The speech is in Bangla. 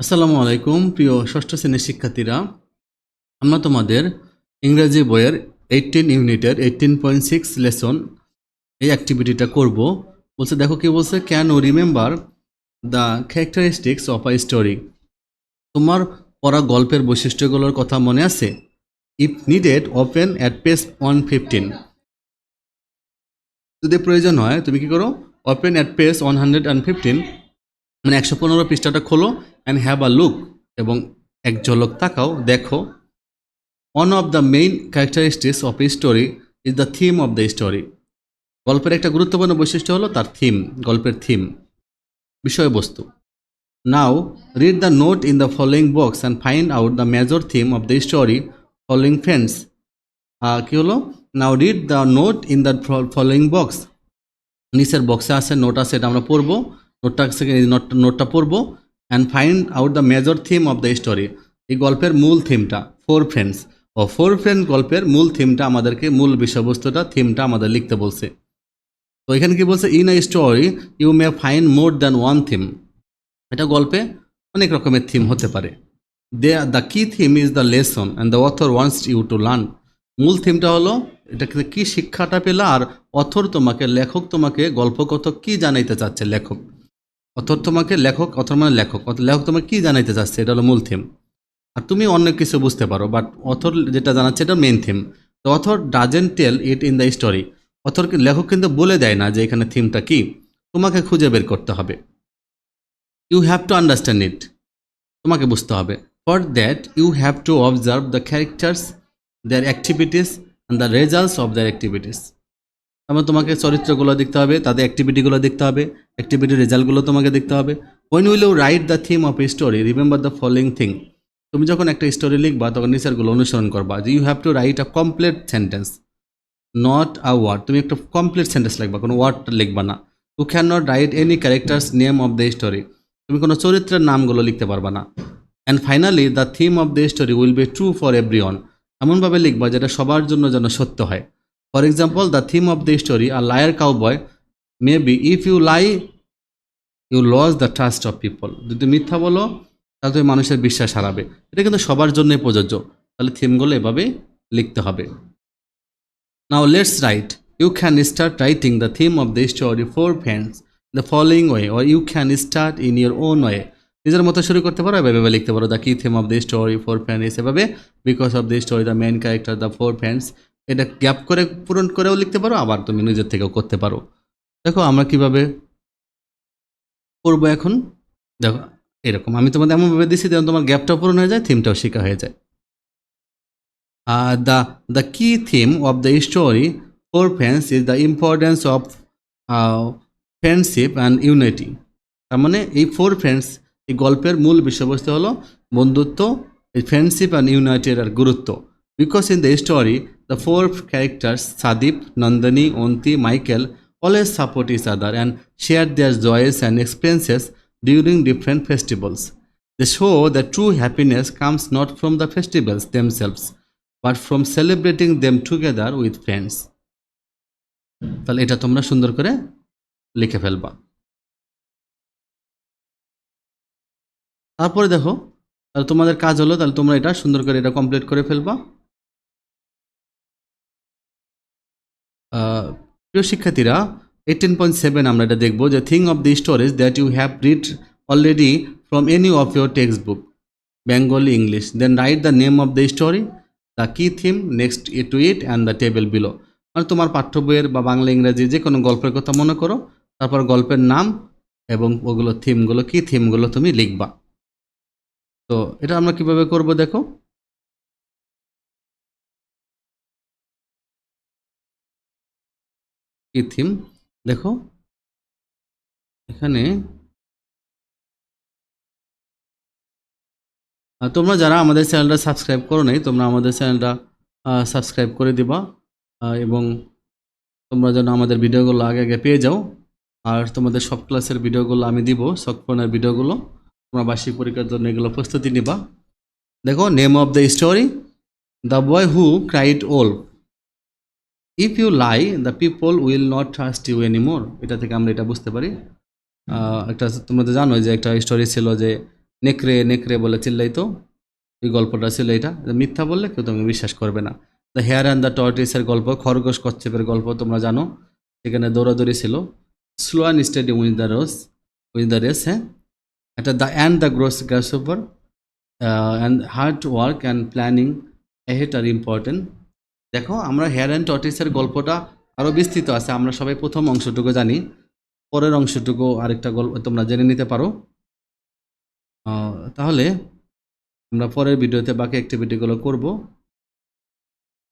আসসালামু আলাইকুম, প্রিয় ষষ্ঠ শ্রেণির শিক্ষার্থীরা। আমরা তোমাদের ইংরেজি বইয়ের এইটিন ইউনিটের এইটিন পয়েন্ট সিক্স লেসন এই অ্যাক্টিভিটিটা করব। বলছে, দেখো কি বলছে? Can you remember the characteristics of a story তোমার পড়া গল্পের বৈশিষ্ট্যগুলোর কথা মনে আছে? If needed open at page one fifteen যদি প্রয়োজন হয়, তুমি কি করো? Open at page one hundred and fifteen মানে একশো পনেরো পৃষ্ঠাটা খোলো অ্যান্ড হ্যাভ আ লুক এবং এক ঝলক তাকাও, দেখো। One of the main characteristics of a story is the theme of the story গল্পের একটা গুরুত্বপূর্ণ বৈশিষ্ট্য হলো তার থিম গল্পের থিম বিষয়বস্তু। Now read the note in the following box and find out the major theme of the story following friends কী হলো? Now read the note in the following box নিচের বক্সে আছে নোট আছে, এটা আমরা পড়ব। নোটটা থেকে নোট, নোটটা পড়ব and find out the major theme of the story এই গল্পের মূল থিমটা ফোর ফ্রেন্ডস ও ফোর ফ্রেন্ড গল্পের মূল থিমটা আমাদেরকে, মূল বিষয়বস্তুটা থিমটা আমাদের লিখতে বলছে। তো এখানে কি বলছে? In a story you may find more than one theme এটা গল্পে অনেক রকমের থিম হতে পারে। They the key theme is the lesson and the author wants you to learn মূল থিমটা হলো, এটা কি শিক্ষাটা পেলা আর অথর তোমাকে, লেখক তোমাকে গল্পকথ কি জানাইতে চাচ্ছে লেখক? অথর তোমাকে লেখক, অথর মানে লেখক লেখক তোমাকে কী জানাইতে চাচ্ছে? এটা হলো মূল থিম আর তুমি অন্য কিছু বুঝতে পারো বাট অথর যেটা জানাচ্ছে এটা মেন থিম তো author doesn't tell it in the story author লেখক কিন্তু বলে দেয় না যে এখানে থিমটা কি। তোমাকে খুঁজে বের করতে হবে। You have to understand it তোমাকে বুঝতে হবে। For that you have to observe the characters their activities and the results of their activities তারপর তোমাকে চরিত্রগুলো দেখতে হবে, তাদের অ্যাক্টিভিটিগুলো দেখতে হবে অ্যাক্টিভিটির রেজাল্টগুলো তোমাকে দেখতে হবে। When will you write the theme of story remember the following thing তুমি যখন একটা স্টোরি লিখবা, তখন নিচারগুলো অনুসরণ করবা যে you have to write a complete sentence not a word তুমি একটা কমপ্লিট সেন্টেন্স লিখবা, কোনো ওয়ার্ড লিখবা না। You can not write any characters name of the story তুমি কোনো চরিত্রের নামগুলো লিখতে পারবা না। And finally the theme of the story will be true for every one এমনভাবে লিখবা যেটা সবার জন্য যেন সত্য হয়। For example the theme of the story R liar cowboy may be if you lie you lose the trust of people যদি মিথ্যা বলো, তাহলে তুমি মানুষের বিশ্বাস হারাবে। এটা কিন্তু সবার জন্যই প্রযোজ্য। তাহলে থিমগুলো এভাবে লিখতে হবে। Now let's write you can start writing the theme of the story four friends the following way or you can start in your own way নিজের মতো শুরু করতে পারো, এভাবে লিখতে পারো। The key theme of the story four friends এভাবে because of the story the main character the four friends এটা গ্যাপ করে পূরণ করেও লিখতে পারো, আবার তুমি নিজের থেকেও করতে পারো। দেখো, আমরা কীভাবে করব এখন? দেখো, এরকম। আমি তোমাদের এমনভাবে দিচ্ছি যেন তোমার গ্যাপটাও পূরণ হয়ে যায়, থিমটাও শেখা হয়ে যায়। The the key theme of the story four friends is the importance of friendship and unity তার মানে এই ফোর ফ্রেন্ডস এই গল্পের মূল বিষয়বস্তু হলো বন্ধুত্ব, এই ফ্রেন্ডশিপ অ্যান্ড ইউনাইটেড আর গুরুত্ব। Because in the story the four characters Sadip Nandini Anti Michael always support each other and share their joys and experiences during different festivals. They show that true happiness comes not from the festivals themselves, but from celebrating them together with friends. তাহলে এটা তোমরা সুন্দর করে লিখে ফেলবা তারপরে দেখো তাহলে তোমাদের কাজ হলো তাহলে তোমরা এটা সুন্দর করে এটা কমপ্লিট করে ফেলবা প্রিয় শিক্ষার্থীরা এইটিন পয়েন্ট সেভেন আমরা এটা দেখব, যে thing of the stories that you have read already from any of your text book Bengali English then write the name of the story the key theme next to it and the table below মানে তোমার পাঠ্য বইয়ের বা বাংলা, ইংরাজি যে কোনো গল্পের কথা মনে করো, তারপর গল্পের নাম এবং ওগুলো থিমগুলো কি থিমগুলো তুমি লিখবা। তো এটা আমরা কীভাবে করব দেখো? কি থিম দেখো। এখানে তোমরা যারা আমাদের চ্যানেলটা সাবস্ক্রাইব করো নাই, তোমরা আমাদের চ্যানেলটা সাবস্ক্রাইব করে দিবা এবং তোমরা যেন আমাদের ভিডিওগুলো আগে আগে পেয়ে যাও। আর তোমাদের সব ক্লাসের ভিডিওগুলো আমি দিব সফটফোনের ভিডিওগুলো। তোমরা বার্ষিক পরীক্ষার জন্য এগুলো প্রস্তুতি নিবা। দেখো name of the story the boy who cried wolf if you lie the people will not trust you anymore এটা থেকে আমরা এটা বুঝতে পারি। একটা তোমরা তো জানো যে একটা স্টোরি ছিল যে নেকড়ে নেকড়ে বলে চিল্লাইতো। এই গল্পটা ছিল এটা। মিথ্যা বললে কেউ তোমাকে বিশ্বাস করবে না। দ্য হেয়ার অ্যান্ড দ্য টর্টিসের গল্প, খরগোশ কচ্ছপের গল্প তোমরা জানো। সেখানে দৌড়াদৌড়ি ছিল। Slow and steady win the race win the race হ্যাঁ? একটা the and the grasshopper and hard work and planning এহেট R important দেখো, আমরা হেয়ার অ্যান্ড টর্টিসের গল্পটা আরও বিস্তৃত আছে, আমরা সবাই প্রথম অংশটুকু জানি, পরের অংশটুকু আরেকটা গল্প তোমরা জেনে নিতে পারো। তাহলে আমরা পরের ভিডিওতে বাকি অ্যাক্টিভিটিগুলো করব।